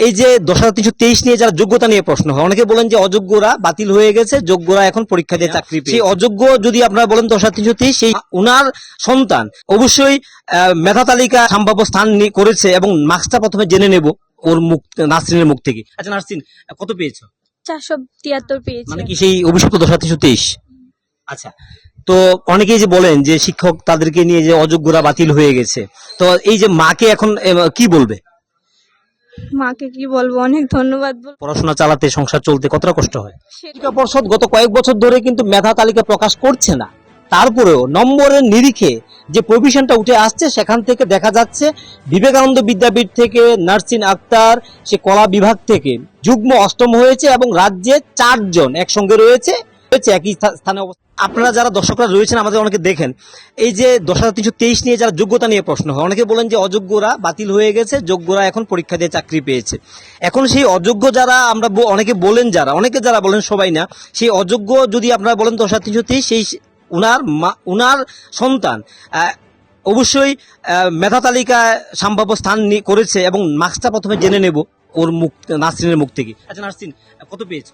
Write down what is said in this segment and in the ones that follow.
এই যে দশ হাজার তিনশো তেইশ নিয়ে যারা যোগ্যতা নিয়ে প্রশ্ন হয় অনেকে বলেন যে অযোগ্যরা বাতিল হয়ে গেছে যোগ্যরা এখন পরীক্ষা দিয়ে চাকরি পেয়েছে। সেই অযোগ্য যদি আপনারা বলেন দশ হাজার তিনশো তেইশ সেই উনার সন্তান অবশ্যই আহ, মেধা তালিকা সম্ভাব্য স্থান করেছে এবং মার্কসটা প্রথমে জেনে নেব ওর মুখ নাসরিনের মুখ থেকে। আচ্ছা নাসরিন কত পেয়েছ? চারশো তিয়াত্তর পেয়েছি মানে কি সেই অভিষিক্ত দশ হাজার তিনশো তেইশ? আচ্ছা তো অনেকেই যে বলেন যে শিক্ষক তাদেরকে নিয়ে যে অযোগ্যরা বাতিল হয়ে গেছে তো এই যে মাকে এখন কি বলবে? মাকে কি বলব? অনেক ধন্যবাদ পড়াশোনা চালাতে সংসার চলতে কতটা কষ্ট হয়? শিক্ষা পর্ষদ গত কয়েক বছর ধরে কিন্তু মেধা তালিকা প্রকাশ করছে না। তারপরেও নম্বরের নিরিখে যে প্রভিশনটা উঠে আসছে সেখান থেকে দেখা যাচ্ছে বিবেকানন্দ বিদ্যাপীঠ থেকে নার্সিন আক্তার সে কলা বিভাগ থেকে যুগ্ম অষ্টম হয়েছে এবং রাজ্যে চারজন একসঙ্গে রয়েছে রয়েছে একই স্থানে অবস্থা আপনারা যারা দর্শকরা রয়েছেন, আমাদের অনেকে দেখেন। এই যে দশ হাজার তিনশো তেইশ নিয়ে যারা যোগ্যতা নিয়ে প্রশ্ন হয়, অনেকে বলেন যে অযোগ্যরা বাতিল হয়ে গেছে, যোগ্যরা এখন পরীক্ষা দিয়ে চাকরি পেয়েছে। এখন সেই অযোগ্য যারা, আমরা অনেকে বলেন যারা, অনেকে যারা বলেন সবাই না, সেই অযোগ্য যদি আপনারা বলেন দশ হাজার তিনশো তেইশ, সেই উনার মা- উনার সন্তান অবশ্যই মেধা তালিকায় সম্ভাব্য স্থান করেছে এবং মার্কসটা প্রথমে জেনে নেব ওর মুখ, নাসরিনের মুখ থেকে। আচ্ছা নাসরিন, কত পেয়েছ?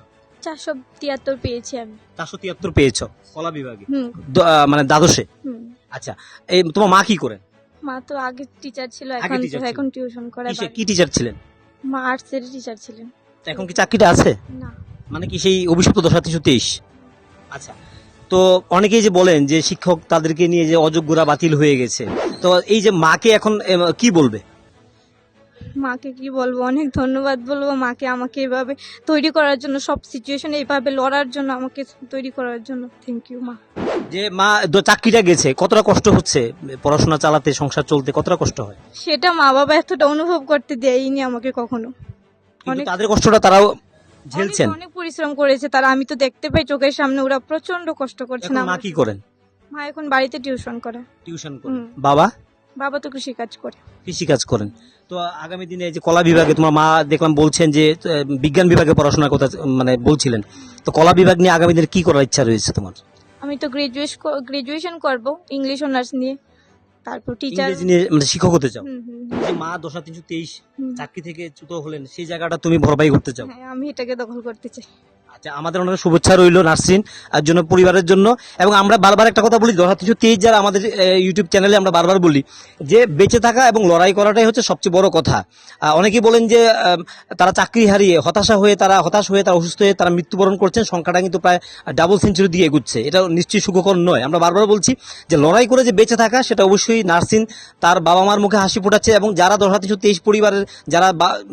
চারশো তিয়াত্তর পেয়েছি আমি। চারশো তিয়াত্তর পেয়েছ কলা বিভাগে? হুম। দ- আহ, মানে দ্বাদশে? হুম। আচ্ছা এই তোমার মা কি করেন মা তো আগে টিচার ছিল আগে এখন teacher ছিল। এখন টিউশন করে কিসে- কি টিচার ছিলেন? মা আর্টসের টিচার ছিলেন। তা এখন কি চাকরিটা আছে? না। মানে কি সেই অভিষিক্ত দশ তিনশো তেইশ আচ্ছা তো অনেকেই যে বলেন যে শিক্ষক তাদেরকে নিয়ে যে অযোগ্যরা বাতিল হয়ে গেছে। তো এই যে মাকে এখন এম, কি বলবে? মাকে কি বলব? অনেক ধন্যবাদ বলব মাকে আমাকে এভাবে তৈরি করার জন্য সব সিচুয়েশন এইভাবে লড়ার জন্য আমাকে তৈরি করার জন্য। থ্যাংক ইউ মা। যে মা চাকরিটা গেছে কতটা কষ্ট হচ্ছে? পড়াশোনা চালাতে সংসার চলতে কতটা কষ্ট হয়? সেটা মা বাবা এতটা অনুভব করতে দেয়নি আমাকে কখনো। অনেক- তাদের কষ্টটা তারাও ঝেলছেন। অনেক- পরিশ্রম করেছে তারা আমি তো দেখতে পাই চোখের সামনে ওরা প্রচণ্ড কষ্ট করছে না মা কি করেন? মা এখন বাড়িতে টিউশন করে। টিউশন হুম। বাবা? বাবা তো কৃষি কাজ করে। কৃষি কাজ করেন। তো আগামী দিনে এই যে কলা বিভাগে তোমার মা দেখলাম বলছেন যে বিজ্ঞান বিভাগে পড়াশোনার কথা মানে বলছিলেন। তো কলা বিভাগ নিয়ে আগামী দিনে কি করার ইচ্ছা রয়েছে তোমার? আমি তো গ্রাজুয়েশন গ্রাজুয়েশন করব ইংলিশ অনার্স নিয়ে। তারপর টিচার নিয়ে মানে শিক্ষক হতে চাও? যে মা দশা তিনশো তেইশ। চাকরি থেকে চ্যুত হলেন সেই জায়গাটা তুমি ভরপাই করতে চাও? হ্যাঁ আমি এটাকে দখল করতে চাই। আচ্ছা আমাদের অনেক শুভেচ্ছা রইল নার্সিন আর জন্য পরিবারের জন্য। এবং আমরা বারবার একটা কথা বলি দশা তেইশ যারা আমাদের ইউটিউব চ্যানেলে আমরা বারবার বলি যে, বেঁচে থাকা এবং লড়াই করাটাই হচ্ছে সবচেয়ে বড় কথা। অনেকেই বলেন যে তারা চাকরি হারিয়ে হতাশা হয়ে তারা, হতাশ হয়ে তারা অসুস্থ হয়ে তারা মৃত্যুবরণ করছেন, সংখ্যাটা কিন্তু প্রায় ডাবল সেঞ্চুরি দিয়ে এগুচ্ছে। এটা নিশ্চয়ই সুখকর নয়। আমরা বারবার বলছি যে, লড়াই করে যে বেঁচে থাকা, সেটা অবশ্যই নার্সিন তার বাবা মার মুখে হাসি ফোটাচ্ছে এবং যারা দশ হাজার তেইশ পরিবারের যারা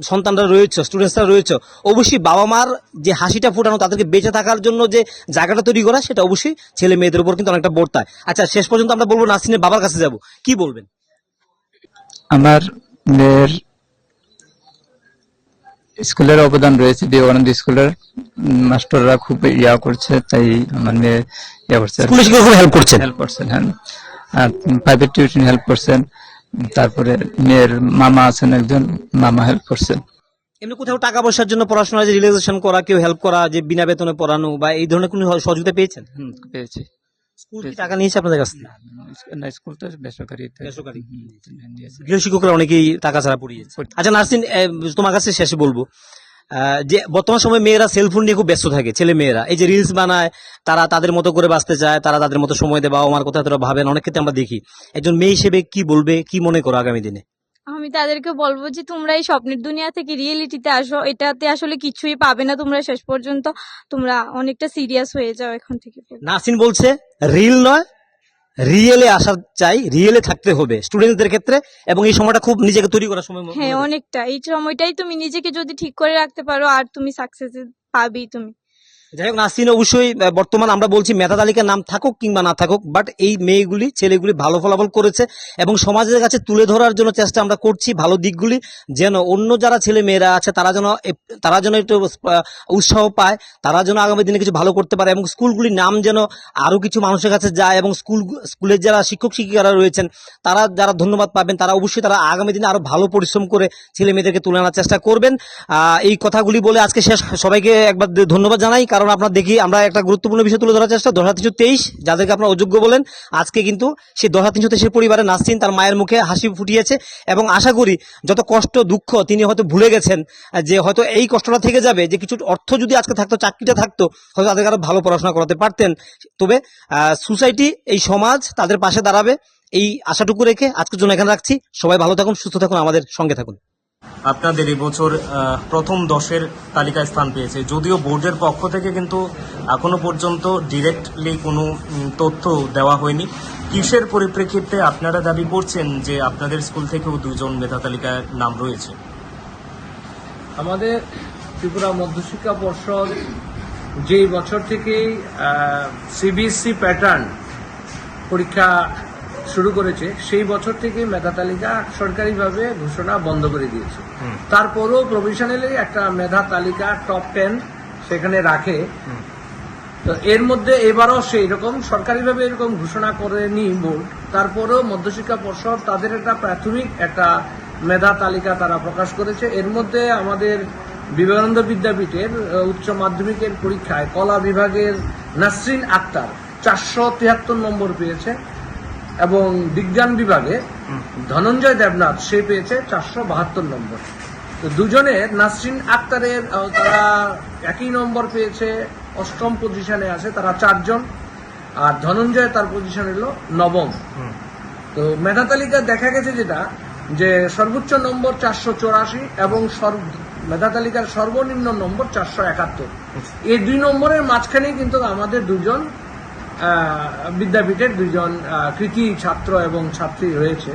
সন্তানরা রয়েছে স্টুডেন্টসরা রয়েছে, অবশ্যই বাবা মার যে হাসিটা ফোটানো তাদেরকে বেঁচে থাকার জন্য যে জায়গাটা তৈরি করা সেটা অবশ্যই ছেলে মেয়েদের উপর কিন্তু অনেকটা বর্তায় আচ্ছা শেষ পর্যন্ত আমরা বলব নার্সিনের বাবার কাছে যাব। কি বলবেন? আমার মেয়ের স্কুলের অবদান রয়েছে বিবেকানন্দ স্কুলের। মাস্টাররা খুব ইয়া করছে তাই আমার মেয়ে ইয়া করছে। হেল্প করছেন? হেল্প করছেন হ্যাঁ। আর প্রাইভেট টিউশন হেল্প করছেন তারপরে মেয়ের মামা আছেন একজন মামা হেল্প করছেন। এমনি কোথাও টাকা পয়সার জন্য পড়াশোনা যে রিলেক্সেশন করা কেউ হেল্প করা যে বিনা বেতনে পড়ানো বা এই ধরনের কোনো সহযোগিতা পেয়েছেন? হুম পেয়েছি। স্কুল কি টাকা নিয়েছে আপনাদের কাছ থেকে? না স্কুল তো বেসরকারি বেসরকারি। হুম, দিয়েছে। গৃহ শিক্ষকরা অনেকেই টাকা ছাড়া পড়িয়েছে। আচ্ছা নার্সিন আহ, তোমার কাছে শেষে বলব যে বর্তমান সময় মেয়েরা সেলফোন নিয়ে খুব ব্যস্ত থাকে ছেলে মেয়েরা। এই যে রিলস বানায় তারা তাদের মতো করে বাঁচতে চায় তারা তাদের মতো সময় দেয় বাবা মার কথা তারা ভাবেন অনেক ক্ষেত্রে আমরা দেখি। একজন মেয়ে হিসেবে কি বলবে কি মনে করো আগামী দিনে? আমি তাদেরকে বলব যে তোমরা এই স্বপ্নের দুনিয়া থেকে রিয়েলিটিতে আসো। এটাতে আসলে কিছুই পাবে না তোমরা শেষ পর্যন্ত। তোমরা অনেকটা সিরিয়াস হয়ে যাও এখন থেকে নাসিন বলছে রিল নয় রিয়েলে আসা চাই রিয়েলে থাকতে হবে স্টুডেন্টদের ক্ষেত্রে এবং এই সময়টা খুব নিজেকে তৈরি করার সময় হ্যাঁ অনেকটা। এই সময়টাই তুমি নিজেকে যদি ঠিক করে রাখতে পারো আর তুমি সাকসেস পাবেই তুমি। যাই হোক নাসিন অবশ্যই বর্তমান আমরা বলছি মেধা তালিকার নাম থাকুক কিংবা না থাকুক বাট এই মেয়েগুলি, ছেলেগুলি ভালো ফলাফল করেছে এবং সমাজের কাছে তুলে ধরার জন্য চেষ্টা আমরা করছি ভালো দিকগুলি, যেন অন্য যারা ছেলে মেয়েরা আছে, তারা যেন তারা যেন একটু উৎসাহ পায়, তারা যেন আগামী দিনে কিছু ভালো করতে পারে এবং স্কুলগুলির নাম যেন আরও কিছু মানুষের কাছে যায় এবং স্কুল, স্কুলের যারা শিক্ষক শিক্ষিকারা রয়েছেন, তারা যারা ধন্যবাদ পাবেন, তারা অবশ্যই তারা আগামী দিনে আরও ভালো পরিশ্রম করে ছেলে মেয়েদেরকে তুলে আনার চেষ্টা করবেন। এই কথাগুলি বলে আজকে শেষ। সবাইকে একবার ধন্যবাদ জানাই, কারণ কারণ আপনার দেখি আমরা একটা গুরুত্বপূর্ণ বিষয় তুলে ধরার চেষ্টা, দশ তিনশো তেইশ, যাদেরকে আপনার অযোগ্য বলেন, আজকে কিন্তু সেই দশ তিনশো তেইশের পরিবারে নাসরিন তার মায়ের মুখে হাসি ফুটিয়েছে এবং আশা করি যত কষ্ট, দুঃখ তিনি হয়তো ভুলে গেছেন, যে হয়তো এই কষ্টটা থেকে যাবে, যে কিছু অর্থ যদি আজকে থাকতো, চাকরিটা থাকতো, হয়তো তাদেরকে আরও ভালো পড়াশোনা করাতে পারতেন। তবে সোসাইটি, এই সমাজ তাদের পাশে দাঁড়াবে, এই আশাটুকু রেখে আজকের জন্য এখানে রাখছি। সবাই ভালো থাকুন, সুস্থ থাকুন, আমাদের সঙ্গে থাকুন। আপনাদের এবছর প্রথম দশের তালিকায় স্থান পেয়েছে। যদিও বোর্ডের পক্ষ থেকে কিন্তু এখনও পর্যন্ত ডিরেক্টলি কোনো তথ্য দেওয়া হয়নি। কিসের পরিপ্রেক্ষিতে আপনারা দাবি করছেন যে আপনাদের স্কুল থেকেও দুজন মেধা তালিকায় নাম রয়েছে? আমাদের ত্রিপুরা মধ্যশিক্ষা পর্ষদ যেই বছর থেকেই সিবিএসসি প্যাটার্ন পরীক্ষা শুরু করেছে সেই বছর থেকে মেধা তালিকা সরকারিভাবে ঘোষণা বন্ধ করে দিয়েছে। তারপরও প্রভিশনালি একটা মেধা তালিকা টপ টেন সেখানে রাখে। তো এর মধ্যে এবারও সেই রকম সরকারিভাবে এরকম ঘোষণা করেনি বোর্ড। তারপরেও মধ্যশিক্ষা পর্ষদ তাদের একটা প্রাথমিক একটা মেধা তালিকা তারা প্রকাশ করেছে। এর মধ্যে আমাদের বিবেকানন্দ বিদ্যাপীঠের উচ্চ মাধ্যমিকের পরীক্ষায় কলা বিভাগের নাসরিন আক্তার চারশো তিয়াত্তর নম্বর পেয়েছে। এবং বিজ্ঞান বিভাগে ধনঞ্জয় দেবনাথ সে পেয়েছে চারশো বাহাত্তর নম্বর। তো দুজনের নাসরিন আক্তারের তারা একই নম্বর পেয়েছে অষ্টম পজিশনে আছে তারা চারজন। আর ধনঞ্জয় তার পজিশন হলো নবম। তো মেধা তালিকায় দেখা গেছে যেটা যে সর্বোচ্চ নম্বর চারশো চৌরাশি এবং মেধা তালিকার সর্বনিম্ন নম্বর চারশো একাত্তর। এই দুই নম্বরের মাঝখানে কিন্তু আমাদের দুজন বিদ্যাপীঠের দুজন কৃতি ছাত্র এবং ছাত্রী রয়েছে।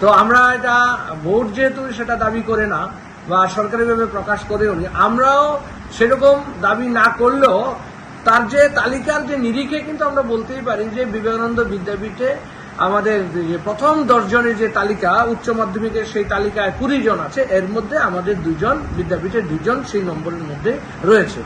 তো আমরা এটা বোর্ড যেহেতু সেটা দাবি করে না বা সরকারিভাবে প্রকাশ করেও নি, আমরাও সেরকম দাবি না করলেও তার যে তালিকার যে নিরিখে কিন্তু আমরা বলতেই পারি যে বিবেকানন্দ বিদ্যাপীঠে আমাদের যে প্রথম দশজনের যে তালিকা, উচ্চ মাধ্যমিকের সেই তালিকায় কুড়ি জন আছে, এর মধ্যে আমাদের দুজন বিদ্যাপীঠের দুজন সেই নম্বরের মধ্যে রয়েছে।